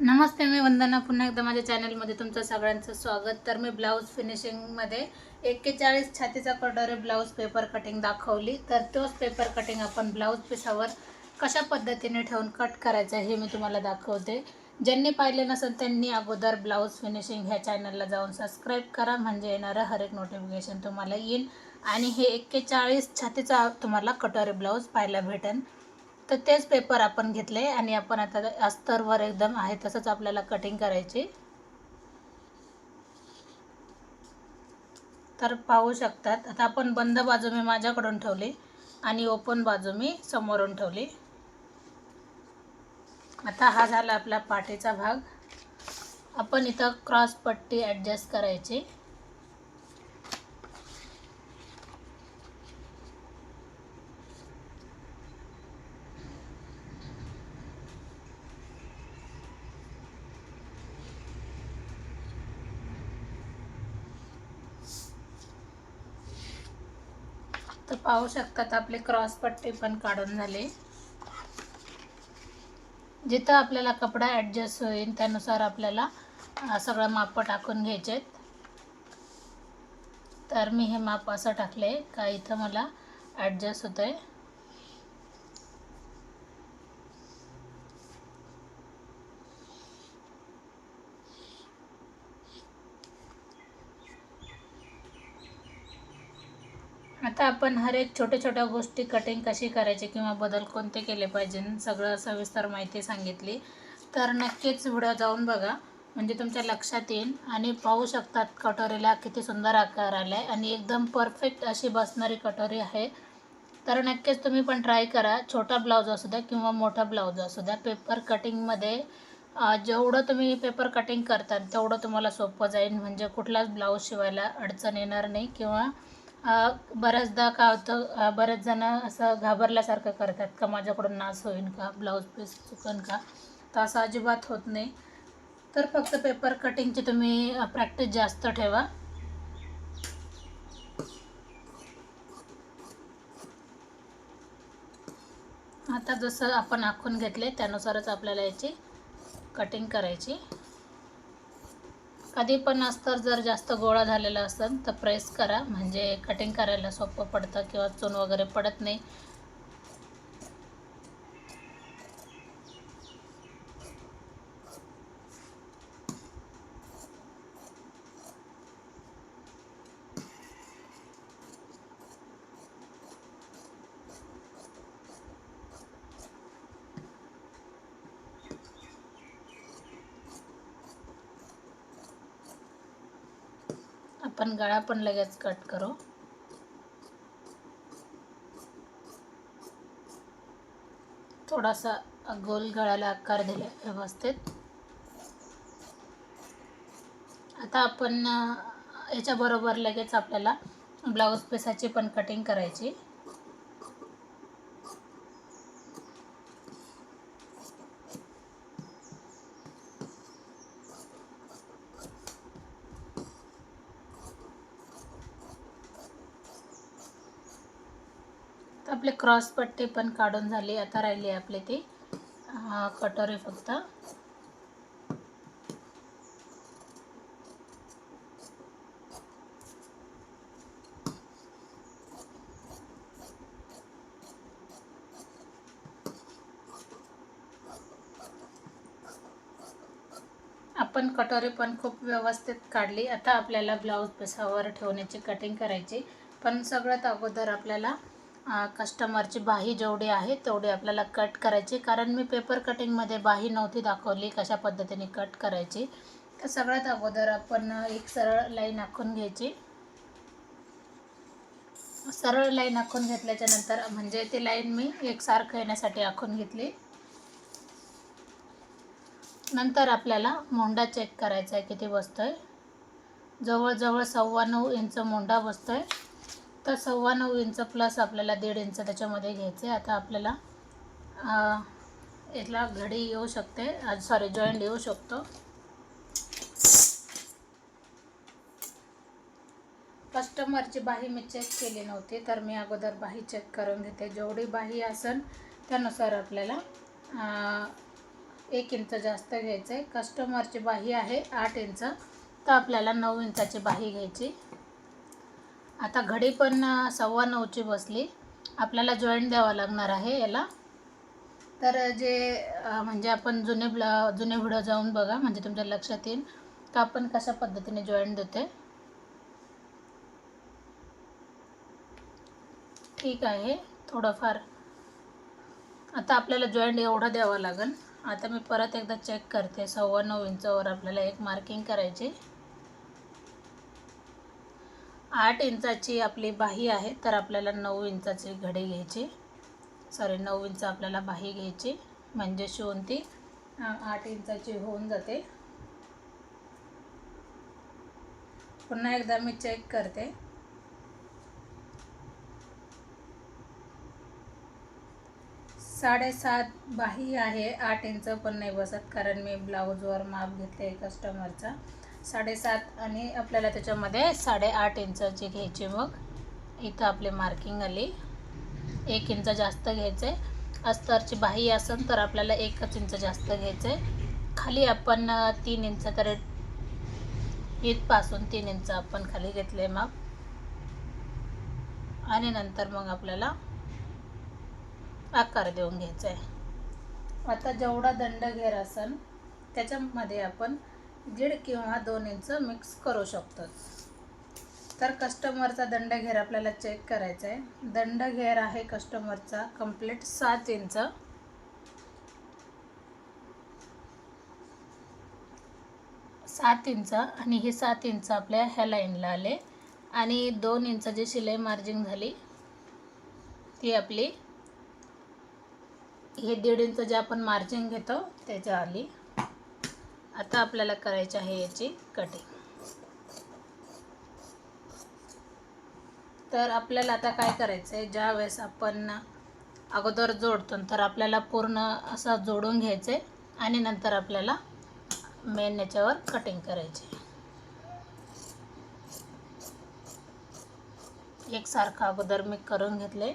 नमस्ते मी वंदना. पुन्हा एकदा माझ्या चॅनलमध्ये तुमचं सगळ्यांचं स्वागत. तर मी ब्लाऊज फिनिशिंगमध्ये एक्केचाळीस छातीचा कटोरे ब्लाऊज पेपर कटिंग दाखवली. तर तोच पेपर कटिंग आपण ब्लाऊज पिसावर कशा पद्धतीने ठेवून कट करायचं हे मी तुम्हाला दाखवते. ज्यांनी पाहिले नसेल त्यांनी अगोदर ब्लाऊज फिनिशिंग ह्या चॅनलला जाऊन सबस्क्राईब करा. म्हणजे येणारं हर एक नोटिफिकेशन तुम्हाला येईल. आणि हे एक्केचाळीस छातीचा तुम्हाला कटोरे ब्लाऊज पाहायला भेटेल तर तेच पेपर आपण घेतले आणि आपण आता अस्तरवर एकदम आहे तसंच आपल्याला कटिंग करायची. तर पाहू शकतात. आता आपण बंद बाजू मी माझ्याकडून ठेवली आणि ओपन बाजू मी समोरून ठेवली. आता हा झाला आपला पाठीचा भाग. आपण इथं क्रॉस पट्टी ॲडजस्ट करायची. तर पाहू शकतात आपले क्रॉसपट्टी पण काढून झाले. जिथं आपल्याला कपडा ॲडजस्ट होईल त्यानुसार आपल्याला सगळं माप टाकून घ्यायचे तर मी हे माप असं टाकले का इथं मला ॲडजस्ट होतं आहे आता आपण हर एक छोट्या छोट्या गोष्टी कटिंग कशी करायची किंवा बदल कोणते केले पाहिजे सगळं सविस्तर माहिती सांगितली. तर नक्कीच व्हिडिओ जाऊन बघा. म्हणजे तुमच्या लक्षात येईल. आणि पाहू शकतात कटोरीला किती सुंदर आकार आला आहे आणि एकदम परफेक्ट अशी बसणारी कटोरी आहे. तर नक्कीच तुम्ही पण ट्राय करा. छोटा ब्लाऊज असू द्या किंवा मोठा ब्लाऊज असू द्या. पेपर कटिंगमध्ये जेवढं तुम्ही पेपर कटिंग करता तेवढं तुम्हाला सोपं जाईल. म्हणजे कुठलाच ब्लाऊज शिवायला अडचण येणार नाही. किंवा बऱ्याचदा काय होतं बरेच जण असं घाबरल्यासारखं करतात का माझ्याकडून नास होईल का ब्लाऊज पीस चुकन का? तर असं अजिबात होत नाही. तर फक्त पेपर कटिंगची तुम्ही प्रॅक्टिस जास्त ठेवा. आता जसं आपण आखून घेतले त्यानुसारच आपल्याला याची कटिंग करायची. कधी पण अस्तर जर जास्त गोळा झालेला असेल तर प्रेस करा. म्हणजे कटिंग करायला सोपं पडतं किंवा चून वगैरे पडत नाही. आपण गळा पण लगेच कट करू. थोडासा गोल गळाला आकार दिला व्यवस्थित. आता आपण याच्याबरोबर लगेच आपल्याला ब्लाऊज पिसाची पण कटिंग करायची. आपले क्रॉस पट्टी पण काढून झाले आता राहिले आपले ते. कटोरे फक्त. आपण कटोरे पण खूप व्यवस्थित काढली. आता आपल्याला ब्लाऊज पिसावर ठेवण्याची कटिंग करायची. पण सगळ्यात अगोदर आपल्याला कस्टमरची बाही जेवढी आहे तेवढी आपल्याला कट करायची. कारण मी पेपर कटिंगमध्ये बाही नव्हती दाखवली कशा पद्धतीने कट करायची. तर सगळ्यात अगोदर आपण एक सरळ लाईन आखून घ्यायची. सरळ लाईन आखून घेतल्याच्या नंतर म्हणजे ती लाईन मी एकसारखं येण्यासाठी आखून घेतली. नंतर आपल्याला मोंडा चेक करायचा आहे किती बसतो आहे जवळजवळ सव्वा नऊ इंच मोंडा बसतो आहे तर सव्वा नऊ इंच प्लस आपल्याला दीड इंच त्याच्यामध्ये घ्यायचे. आता आपल्याला याला घडी येऊ शकते. सॉरी जॉईंट येऊ शकतो. कस्टमरची बाही मी चेक केली नव्हती तर मी अगोदर बाही चेक करून घेते. जेवढी बाही असेल त्यानुसार आपल्याला एक इंच जास्त घ्यायचं आहे कस्टमरची बाही आहे आठ इंच तर आपल्याला नऊ इंचाची बाही घ्यायची. आता घडी पण सव्वा नऊची बसली. आपल्याला जॉईंट द्यावा लागणार आहे याला. तर जे म्हणजे आपण जुने ब्ला जुने व्हिडिओ जाऊन बघा म्हणजे तुमच्या लक्षात येईल. का आपण कशा पद्धतीने जॉईंट देते ठीक आहे थोडंफार. आता आपल्याला जॉईंट एवढं द्यावं लागेल. आता मी परत एकदा चेक करते. सव्वा नऊ इंचावर आपल्याला एक मार्किंग करायची. आठ इंचाची आपली बाही आहे तर आपल्याला नऊ इंचाची घडे घ्यायची. सॉरी नऊ इंच आपल्याला बाही घ्यायची. म्हणजे शिवून ती आठ इंचाची होऊन जाते. पुन्हा एकदा मी चेक करते. साडेसात बाही आहे आठ इंच पण नाही बसत कारण मी ब्लाऊजवर माप घेतले कस्टमरचा साडेसात आणि आपल्याला त्याच्यामध्ये साडेआठ इंचाची घ्यायची मग. इथं आपली मार्किंग आली. एक इंच जास्त घ्यायचं. आहे अस्तरची बाही असेल तर आपल्याला एकच इंच जास्त घ्यायचं. आहे खाली आपण तीन इंच तर इथपासून तीन इंच आपण खाली घेतले मग. आणि नंतर मग आपल्याला आकार देऊन घ्यायचा. आहे आता जेवढा दंड घेर असेल त्याच्यामध्ये आपण दीड किंवा दोन इंच मिक्स करू शकतो तर कस्टमरचा दंड घेर आपल्याला चेक करायचा आहे. दंड घेर आहे कस्टमरचा कंप्लीट सात इंच. सात इंच आणि हे सात इंच आपल्या ह्या लाईनला आले. आणि दोन इंच जी शिलाई मार्जिन झाली. ती आपली हे दीड इंच जे आपण मार्जिन घेतो त्याच्या आली. आता आपल्याला करायची आहे याची कटिंग तर आपल्याला आता काय करायचं आहे ज्या वेळेस आपण अगोदर जोडतो तर आपल्याला पूर्ण असं जोडून घ्यायचं आहे आणि नंतर आपल्याला मेन याच्यावर कटिंग करायची एकसारखं अगोदर मी करून घेतले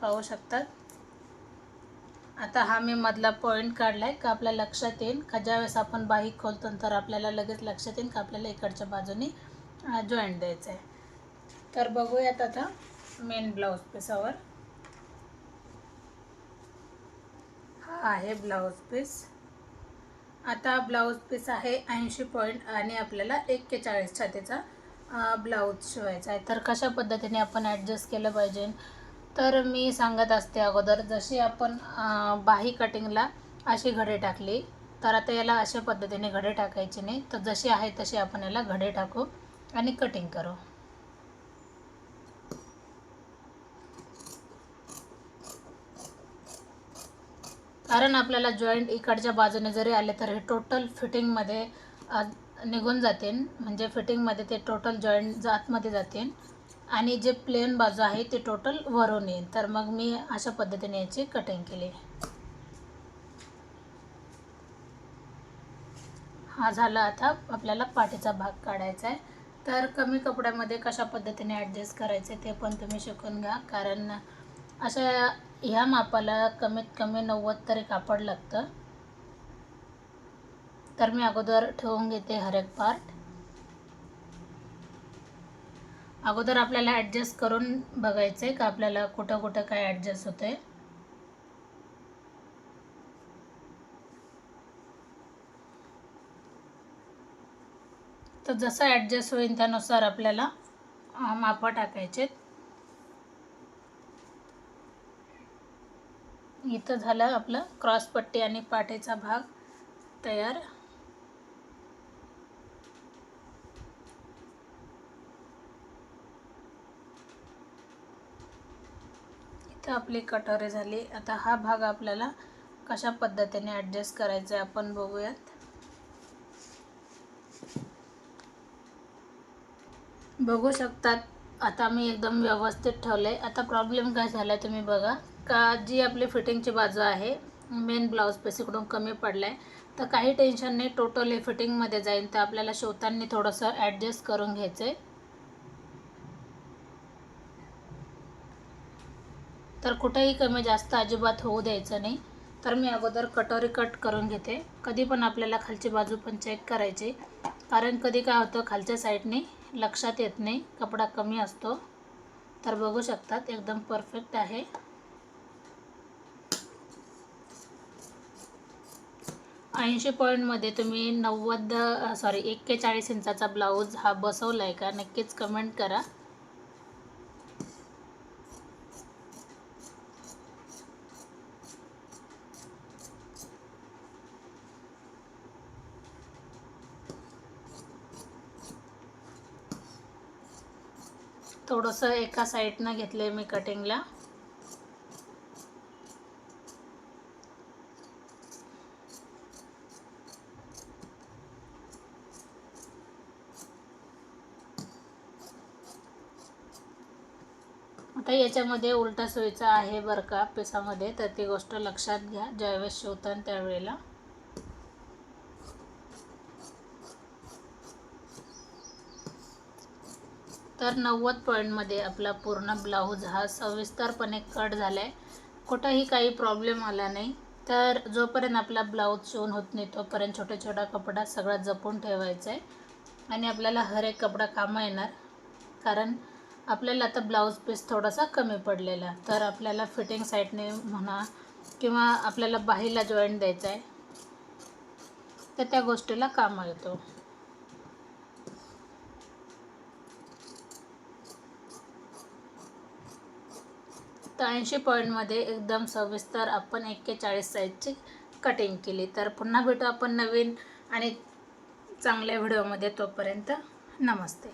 पाहू शकतात? आता हा मी मधला पॉईंट काढला आहे का आपल्या लक्षात येईल का ज्यावेळेस आपण बाईक खोलतो तर आपल्याला लगेच लक्षात येईल का आपल्याला इकडच्या बाजूनी जॉईंट द्यायचं आहे तर बघूयात आता मेन ब्लाऊज पीसावर हा आहे ब्लाऊज पीस आता ब्लाऊज पीस आहे ऐंशी पॉईंट आणि आपल्याला एक्केचाळीस छातीचा ब्लाऊज शिवायचा आहे. तर कशा पद्धतीने आपण ॲडजस्ट केलं पाहिजे? तर मी सांगत असते अगोदर जशी आपण बाही कटिंगला अशी घडे टाकली तर आता याला अशा पद्धतीने घडे टाकायचे नाही. तर जशी आहे तशी आपण याला घडे टाकू आणि कटिंग करू. कारण आपल्याला जॉईंट इकडच्या बाजूने जरी आले तर हे टोटल फिटिंगमध्ये निघून जातील. म्हणजे फिटिंगमध्ये ते टोटल जॉईंट आतमध्ये जातील. आणि जे प्लेन बाजू आहे ते टोटल वरून येईल. तर मग मी अशा पद्धतीने याची कटिंग केली. हा झाला आता आपल्याला पाठीचा भाग काढायचा आहे. तर कमी कपड्यामध्ये कशा पद्धतीने ॲडजस्ट करायचे ते पण तुम्ही शिकून घ्या. कारण अशा ह्या मापाला कमीत कमी नव्वद तरी कापड लागतं. तर मी अगोदर ठेवून घेते हर एक पार्ट अगोदर आपल्याला ॲडजस्ट करून बघायचं आहे का आपल्याला कुठं कुठं काय ॲडजस्ट होतं आहे तर जसं ॲडजस्ट होईल त्यानुसार आपल्याला अं, टाकायचे इथं झालं आपलं क्रॉसपट्टी आणि पाठीचा भाग तयार. इथं आपली कटोरे झाली. आता हा भाग आपल्याला कशा पद्धतीने ॲडजस्ट करायचा आहे आपण बघूयात. बघू शकतात. आता मी एकदम व्यवस्थित ठेवलं आहे आता प्रॉब्लेम काय झाला आहे तुम्ही बघा. का जी आपली फिटिंगची बाजू आहे मेन ब्लाऊज पीस इकडून कमी पडला आहे तर काही टेन्शन नाही. टोटली फिटिंगमध्ये जाईल. तर आपल्याला शिवताना थोडंसं ॲडजस्ट करून घ्यायचं आहे तर कुठेही कमी जास्त अजिबात होऊ द्यायचं नाही. तर मी अगोदर कटोरी कट करून घेते. कधी पण आपल्याला खालची बाजू पण चेक करायची. कारण कधी काय होतं खालच्या साईडने लक्षात येत नाही. कपडा कमी असतो. तर बघू शकतात एकदम परफेक्ट आहे. ऐंशी पॉईंटमध्ये तुम्ही नव्वद सॉरी एक्केचाळीस इंचाचा ब्लाऊज हा बसवला आहे का? नक्कीच कमेंट करा. थोडंसं एका साईडनं घेतलं आहे मी कटिंगला. आता याच्यामध्ये उलटा सोयीचा आहे बरं का पिसामध्ये तर ती गोष्ट लक्षात घ्या. ज्यावेळेस शिवताना त्यावेळेला. तर नव्वद पॉईंटमध्ये आपला पूर्ण ब्लाऊज हा सविस्तरपणे कट झाला आहे कुठंही काही प्रॉब्लेम आला नाही. तर जोपर्यंत आपला ब्लाऊज शिवून होत नाही तोपर्यंत छोटा छोटा कपडा सगळा जपून ठेवायचा आहे आणि आपल्याला हर एक कपडा कामं येणार. कारण आपल्याला आता ब्लाऊज पीस थोडासा कमी पडलेला. तर आपल्याला फिटिंग साईडने म्हणा किंवा आपल्याला बाहीला जॉईंट द्यायचा आहे तर त्या गोष्टीला कामं येतो. तर ऐंशी पॉईंटमध्ये एकदम सविस्तर आपण एक्केचाळीस साईजची कटिंग केली. तर पुन्हा भेटू आपण नवीन आणि चांगल्या व्हिडिओमध्ये तोपर्यंत नमस्ते.